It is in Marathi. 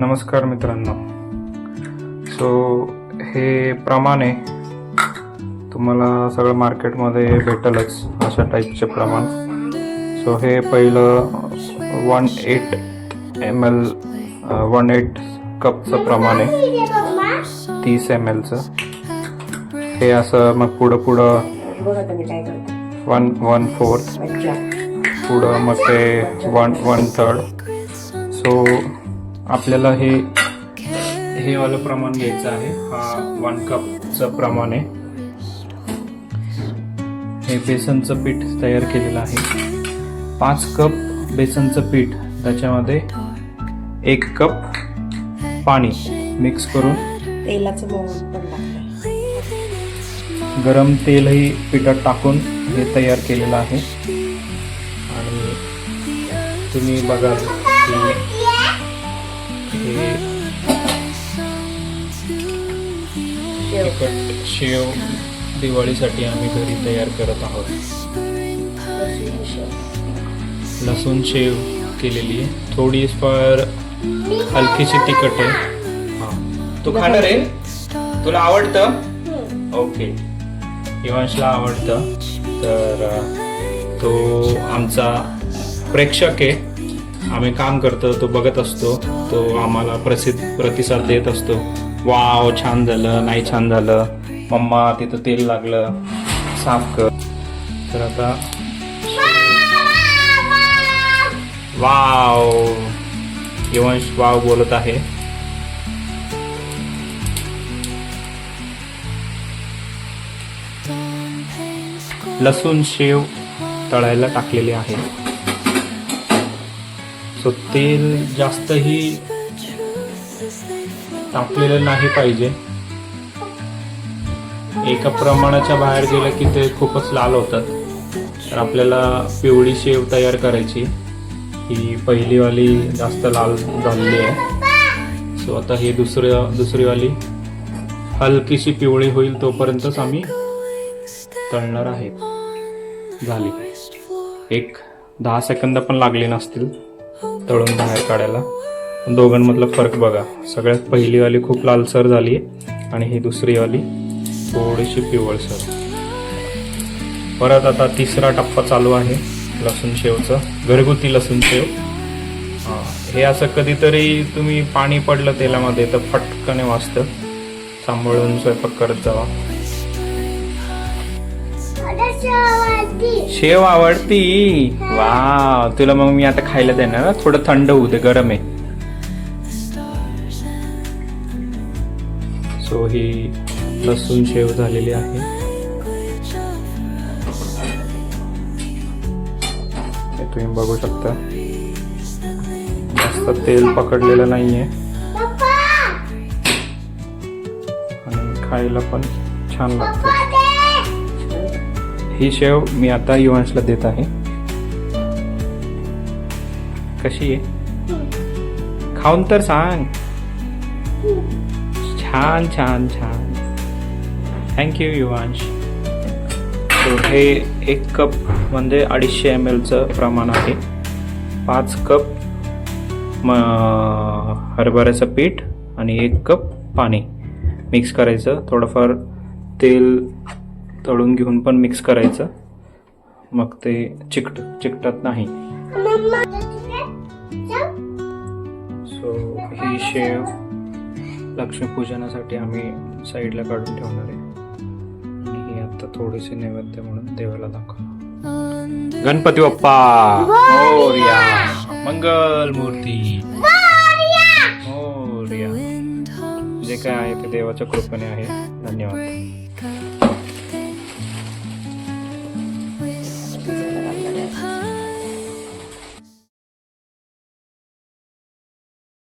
नमस्कार मित्रांनो. सो हे प्रमाण आहे तुम्हाला सगळं मार्केटमध्ये भेटलच अशा टाईपचे प्रमाण. सो हे पहिलं one eight M L one eight कपचं प्रमाण आहे तीस एम एलचं हे असं मग पुढं पुढं वन वन फोर्थ पुढं मग ते वन वन थर्ड सो आपल्याला हे हे वालं प्रमाण घ्यायचं आहे. हा वन कपचं प्रमाण आहे. हे बेसनचं पीठ तयार केलेलं आहे. पाच कप बेसनचं पीठ त्याच्यामध्ये एक कप पाणी मिक्स करून तेलाचं गरम तेलही पिठात टाकून हे तयार केलेलं आहे. आणि तुम्ही बघाल की हे तिखट शेव दिवाळीसाठी आम्ही घरी तयार करत आहोत. लसूण शेव केलेली आहे. थोडी फार हलकीशी तिखट आहे. हा. तू खाणार आहे तुला आवडतं? ओके. इवांशला आवडतं. तर तो आमचा प्रेक्षक आहे. आम्ही काम करतो तो बघत असतो तो आम्हाला प्रसिद्ध प्रतिसाद देत असतो. वाव छान झालं नाही छान झालं. मम्मा तिथं तेल लागलं. साफ कर. तर आता वाव. यवंश वाव बोलत आहे. लसूण शेव तळायला टाकलेले आहे. सो तेल जास्तही टाकलेलं नाही पाहिजे. एका प्रमाणाच्या बाहेर गेलं की ते खूपच लाल होतात. तर आपल्याला पिवळी शेव तयार करायची. ही पहिलीवाली जास्त लाल झालेली आहे. सो आता ही दुसऱ्या दुसरीवाली हलकीशी पिवळी होईल तोपर्यंतच आम्ही तळणार आहेत झाली. एक दहा सेकंद पण लागले नसतील. तळून बाहेर काढायला. दोघांमधला फरक बघा. सगळ्यात पहिलीवाली खूप लालसर झाली आहे आणि ही दुसरीवाली थोडीशी पिवळसर परत आता तिसरा टप्पा चालू आहे लसूण शेवचं. घरगुती लसूण शेव. हे असं कधीतरी तुम्ही पाणी पडलं तेलामध्ये तर फटकने वाजतं. सांभाळून स्वयंपाक करत जावा. शेव आवडती? वा तुला मग मी आता खायला देणार ना थोडं थंड होऊ दे गरम आहे. सो ही लसूण शेव झालेली आहे. हे तुम्ही बघू शकता. जास्त तेल पकडलेलं नाहीये. आणि खायला पण छान लागतं. ही शेव मी आता युवांशला देत आहे. कशी आहे? खाऊन तर सांग. छान छान छान. Thank you Yuvansh. हे एक कप म्हणजे अडीचशे एम एलचं प्रमाण आहे. पाच कप म हरभऱ्याचं पीठ आणि एक कप पाणी. मिक्स करायचं. थोडंफार तेल तळून घेऊन पण मिक्स करायचं. मग ते चिकट चिकटत नाही. सो ही शेव लक्ष्मीपूजनासाठी आम्ही साईडला काढून ठेवणार आहे. आणि ही आता थोडीशी नैवेद्य म्हणून देवाला दाखव गणपती बाप्पा! मोरया! मंगल मूर्ती मोरया! जे काय आहे ते देवाच्या कृपेने आहे. धन्यवाद.